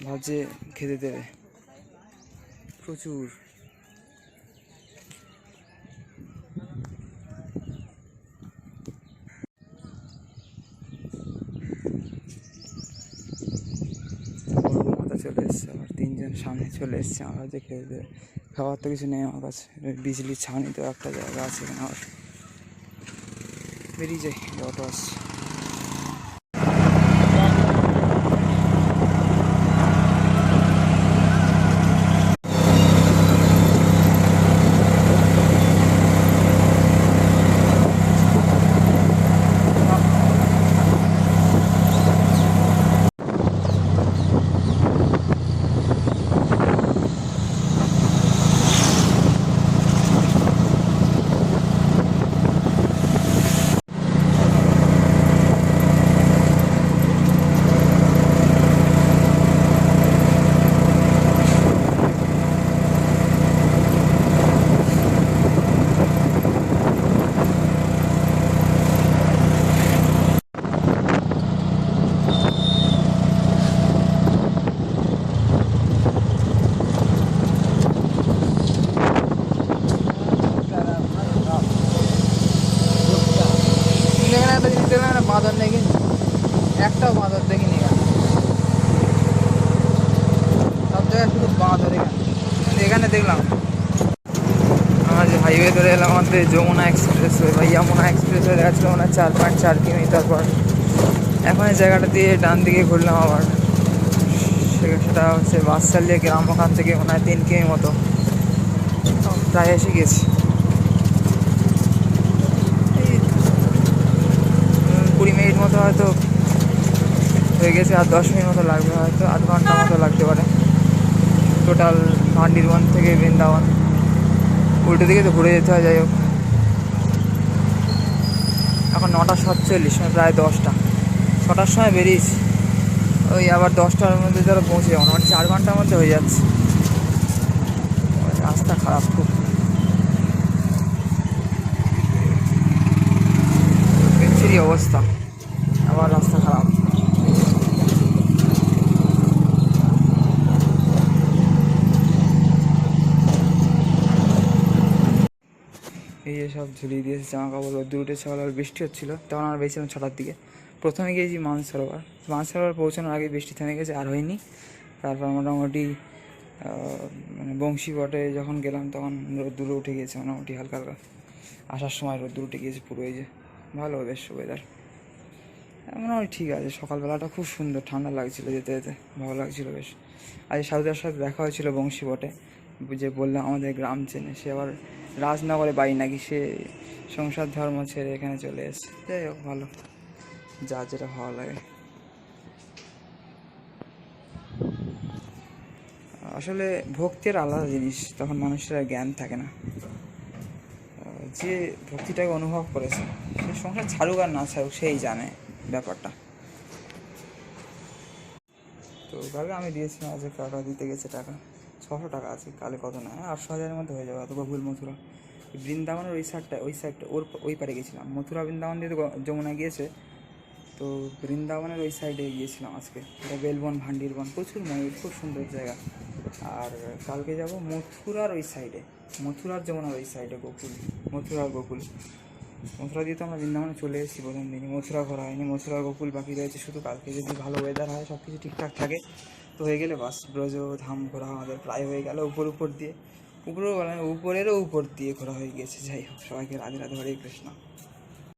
ভাবছে খেতে দেবে প্রচুর। চলে এসছে আমার তিনজন সামনে চলে এসছে, আমার কাছে খেতে দেবে খাবার তো কিছু নেই আমার কাছে বিজলির ছাউনি তো একটা জায়গা আছে এখানে আমার বেরিয়ে যাই অটো আসছে এখানে একটা জিনিস দেখলাম একটা বাঁদর নেই একটাও বাঁদর দেখিনি এখানে। সব জায়গায় শুধু বাঁদর এখানে এখানে দেখলাম, আমরা যে হাইওয়ে ধরে এলাম, আমাদের যমুনা এক্সপ্রেস ওয়ে বা ইয়ামুনা এক্সপ্রেস হয়ে গেছিল মনে হয় চার পয়েন্ট চার কিলোমিটার পর। এখন এই জায়গাটা দিয়ে ডান দিকে ঘুরলাম আবার। সেটা হচ্ছে বাসচালিয়া গ্রাম, ওখান থেকে মনে হয় তিন কিমি মতো। প্রায় এসে গেছি এই উম, কুড়ি মিনিট মতো হয়তো হয়ে গেছে, আর দশ মিনিট মতো লাগবে হয়তো, আধ ঘণ্টা মতো লাগতে পারে। টোটাল ভান্ডিরবন থেকে বৃন্দাবন উল্টো দিকে তো ঘুরে যেতে হয়, যাই হোক। এখন নটা সাতচল্লিশ মানে প্রায় দশটা। ছটার সময় বেরিয়েছি। ওই আবার দশটার মধ্যে ধরো পৌঁছে যাব মানে চার ঘণ্টার মধ্যে হয়ে যাচ্ছে। রাস্তা খারাপ খুব। অবস্থা। আবার রাস্তা খারাপ। এই যে সব ঝুলিয়ে দিয়েছে জামা কাপড় রোদ্দুর উঠেছে আবার বৃষ্টি হচ্ছিল, তখন আমরা বেছিলাম ছটার দিকে। প্রথমে গিয়েছি মানসরোবর। মানসরোবর পৌঁছানোর আগে বৃষ্টি থেমে গেছে, আর হয়নি। তারপর মোটামুটি মানে বংশী বটে যখন গেলাম, তখন রোদ্দুরে উঠে গিয়েছে, মোটামুটি হালকা হালকা। আসার সময় রোদ্দুর উঠে গিয়েছে পুরো, এই যে। ভালো বেশ ওয়েদার মোটামুটি ঠিক আছে, সকালবেলাটা খুব সুন্দর, ঠান্ডা লাগছিল যেতে যেতে, ভালো লাগছিল বেশ। আজ সাউদার সাথে দেখা হয়েছিল বংশী বটে, যে বললাম আমাদের গ্রাম চেনে, সে আবার রাজনগরে বাড়ি নাকি, সে সংসার ধর্ম ছেড়ে এখানে চলে এসেছে। যাই হোক, ভালো, যা যেটা ভালো লাগে। আসলে ভক্তির আলাদা জিনিস, তখন মানুষের জ্ঞান থাকে না। যে ভক্তিটাকে অনুভব করেছে, সে সংসার ছাড়ুক আর না ছাড়ুক, সেই জানে। ব্যাপারটা। তো কালকে আমি দিয়েছিলাম, আজকে কাকা দিতে গেছে টাকা। ছশো টাকা আছে কালে কত না আটশো হাজারের মধ্যে হয়ে যাবে অত ভুল মথুরা। বৃন্দাবনের ওই সাইডটা ওই সাইডটা, ওর ওই পারে গেছিলাম। মথুরা বৃন্দাবন দিয়ে যমুনা গিয়েছে, তো বৃন্দাবনের ওই সাইডে গিয়েছিলাম আজকে। এটা বেলবন, ভান্ডিরবন, প্রচুর ময়ূর, খুব সুন্দর জায়গা। আর কালকে যাব মথুরার ওই সাইডে, মথুরার যমুনার ওই সাইডে গোকুল, মথুরার গোকুল। মথুরা দিয়ে তো আমরা বৃন্দাবনে চলে এসেছি প্রথম দিনই মথুরা ঘোরা হয়নি মথুরা গোকুল বাকি রয়েছে, শুধু কালকে যদি ভালো ওয়েদার হয় সব কিছু ঠিকঠাক থাকে। তো হয়ে গেলে বাস, ব্রজ, ধাম ঘোরা আমাদের প্রায় হয়ে গেল উপর উপর দিয়ে। উপরেও বলে উপরেরও উপর দিয়ে ঘোরা হয়ে গেছে, যাই হোক, সবাইকে রাধে রাধে, হরে কৃষ্ণ।